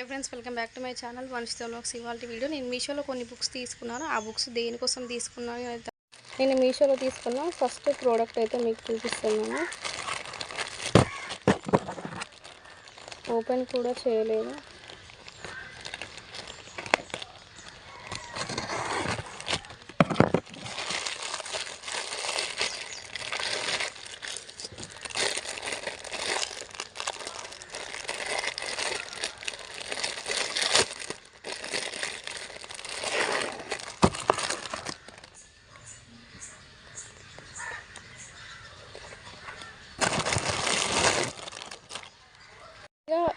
Hi friends welcome back to my channel వంశితో ఇవాళ video నేను మీషోలో కొన్ని బుక్స్ తీసుకున్నాను. ఆ బుక్స్ దేనికోసం తీసుకున్నాను నేను మీషోలో తీసుకున్న ఫస్ట్ ప్రోడక్ట్ అయితే మీకు చూపిస్తున్నాను. ఓపెన్ కూడా చేయలేదు.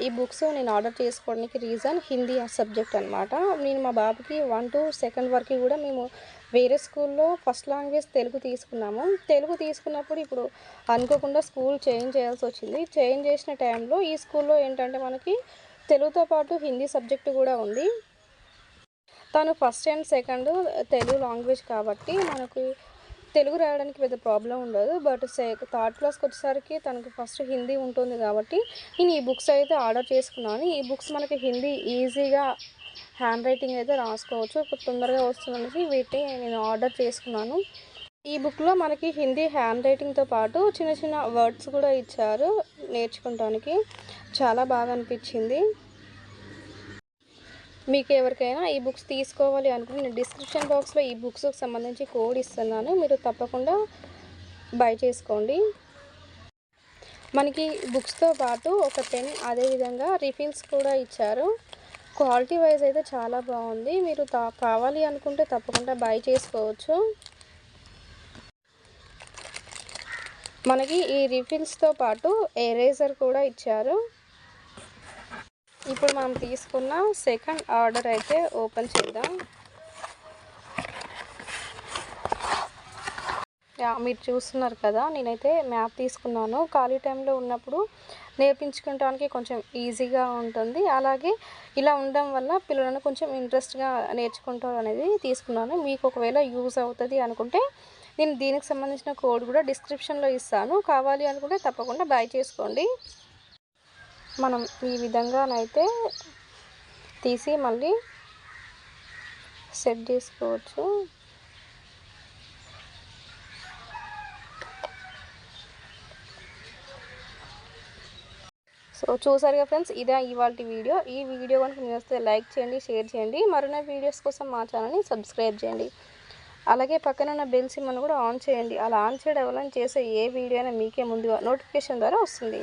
ఈ బుక్స్ నేను ఆర్డర్ చేసుకోవడానికి రీజన్ హిందీ సబ్జెక్ట్ అనమాట నేను మా బాబుకి వన్ టు సెకండ్ వరకు కూడా మేము వేరే స్కూల్లో ఫస్ట్ లాంగ్వేజ్ తెలుగు తీసుకున్నాము. తెలుగు తీసుకున్నప్పుడు ఇప్పుడు అనుకోకుండా స్కూల్ చేంజ్ చేయాల్సి వచ్చింది. చేంజ్ చేసిన టైంలో ఈ స్కూల్లో ఏంటంటే మనకి తెలుగుతో పాటు హిందీ సబ్జెక్ట్ కూడా ఉంది. తను first and second Telugu language కాబట్టి మనకు తెలుగు రాయడానికి పెద్ద ప్రాబ్లం ఉండదు బట్ సే థర్డ్ క్లాస్కి వచ్చేసరికి తనకు ఫస్ట్ హిందీ ఉంటుంది కాబట్టి నేను ఈ బుక్స్ అయితే ఆర్డర్ చేసుకున్నాను. ఈ బుక్స్ మనకి హిందీ ఈజీగా హ్యాండ్ రైటింగ్ అయితే రాసుకోవచ్చు తొందరగా వస్తుందనేసి వీటిని నేను ఆర్డర్ చేసుకున్నాను. ఈ బుక్లో మనకి హిందీ హ్యాండ్ రైటింగ్తో పాటు చిన్న చిన్న వర్డ్స్ కూడా ఇచ్చారు నేర్చుకోవటానికి చాలా బాగా అనిపించింది. మీకు ఎవరికైనా ఈ బుక్స్ తీసుకోవాలి అనుకుంటే నేను డిస్క్రిప్షన్ బాక్స్లో ఈ బుక్స్కి సంబంధించి కోడ్ ఇస్తున్నాను. మీరు తప్పకుండా బై చేసుకోండి. మనకి బుక్స్తో పాటు ఒక పెన్ అదేవిధంగా రిఫిల్స్ కూడా ఇచ్చారు. క్వాలిటీ వైజ్ అయితే చాలా బాగుంది. మీరు తా కావాలి అనుకుంటే తప్పకుండా బై చేసుకోవచ్చు. మనకి ఈ రిఫిల్స్తో పాటు ఎరేజర్ కూడా ఇచ్చారు. ఇప్పుడు మనం తీసుకున్న సెకండ్ ఆర్డర్ అయితే ఓపెన్ చేద్దాం. యా మీరు చూస్తున్నారు కదా నేనైతే మ్యాప్ తీసుకున్నాను. ఖాళీ టైంలో ఉన్నప్పుడు నేర్పించుకోవడానికి కొంచెం ఈజీగా ఉంటుంది. అలాగే ఇలా ఉండడం వల్ల పిల్లలను కొంచెం ఇంట్రెస్ట్గా నేర్చుకుంటారు అనేది తీసుకున్నాను. మీకు ఒకవేళ యూజ్ అవుతుంది అనుకుంటే నేను దీనికి సంబంధించిన కోడ్ కూడా డిస్క్రిప్షన్లో ఇస్తాను. కావాలి అనుకుంటే తప్పకుండా బై చేసుకోండి. మనం ఈ విధంగానైతే తీసి మళ్ళీ సెట్ చేసుకోవచ్చు. సో చూసారుగా ఫ్రెండ్స్ ఇదే ఇవాళ వీడియో. ఈ వీడియో కనుక మీరు వస్తే లైక్ చేయండి షేర్ చేయండి. మరిన్న వీడియోస్ కోసం మా ఛానల్ని సబ్స్క్రైబ్ చేయండి. అలాగే పక్కన ఉన్న బెల్ సిమ్మను కూడా ఆన్ చేయండి. అలా ఆన్ చేయడం వల్ల చేసే ఏ వీడియో అయినా మీకే ముందుగా నోటిఫికేషన్ ద్వారా వస్తుంది.